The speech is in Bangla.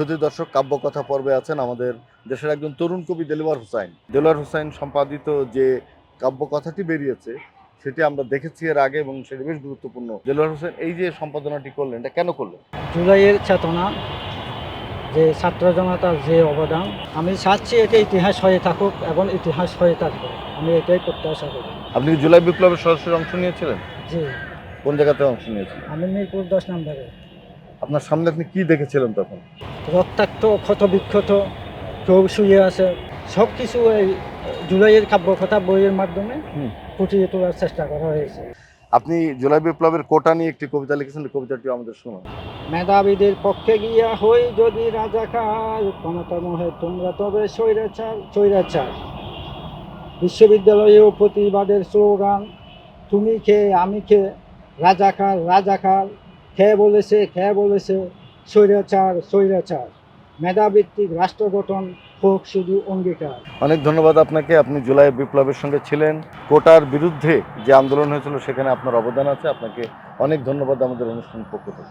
শুধু দর্শক কাব্যকথা পর্বে আছেন আমাদের দেশের একজন তরুণ কবি দেলোয়ার হুসাইন। দেলোয়ার হুসাইন সম্পাদিত যে কাব্যকথাটি বেরিয়েছে সেটি আমরা দেখেছি এর আগে এবং সেটি বেশ গুরুত্বপূর্ণ। দেলোয়ার হোসেন এই যে সম্পাদনাটি করলেন এটা কেন করলেন? জুলাইয়ের চেতনা যে ছাত্র জনতার যে অবদান আমি চাচ্ছি এটা ইতিহাস হয়ে থাকুক এবং ইতিহাস হয়ে থাকবে। আমি এটাই প্রত্যাশা করি। আপনি কি জুলাই বিপ্লবের সরাসরি অংশ নিয়েছিলেন? জি। কোন জায়গাতে অংশ নিয়েছিলেন? আমি মিরপুর দশ নম্বরে। আপনার সামনে আপনি কি দেখেছিলেন তখন? রক্তাক্ত ক্ষত বিক্ষত কেউ শুয়ে আছে সব কিছু এই জুলাইয়ের কাব্যকথা বইয়ের মাধ্যমে। ফুটিয়ে তোলার চেষ্টা করা হয়েছে। আপনি জুলাই বিপ্লবের কোটা নিয়ে একটি কবিতা লিখেছেন কবিতাটি আমাদের শোনান। মেধাবীদের পক্ষে গিয়া হই যদি রাজাকার ক্ষমতা মহে তোমরা তবে স্বৈরাচার স্বৈরাচার। বিশ্ববিদ্যালয়েও প্রতিবাদের স্লোগান তুমি খেয়ে আমি খেয়ে রাজাকার রাজাকার খেয়ে বলেছে খেয়ে বলেছে, স্বৈরাচার স্বৈরাচার। মেধাভিত্তিক রাষ্ট্র গঠন হোক শুধু অঙ্গীকার। অনেক ধন্যবাদ আপনাকে, আপনি জুলাই বিপ্লবের সঙ্গে ছিলেন। কোটার বিরুদ্ধে যে আন্দোলন হয়েছিল সেখানে আপনার অবদান আছে। আপনাকে অনেক ধন্যবাদ আমাদের অনুষ্ঠান পক্ষ থেকে।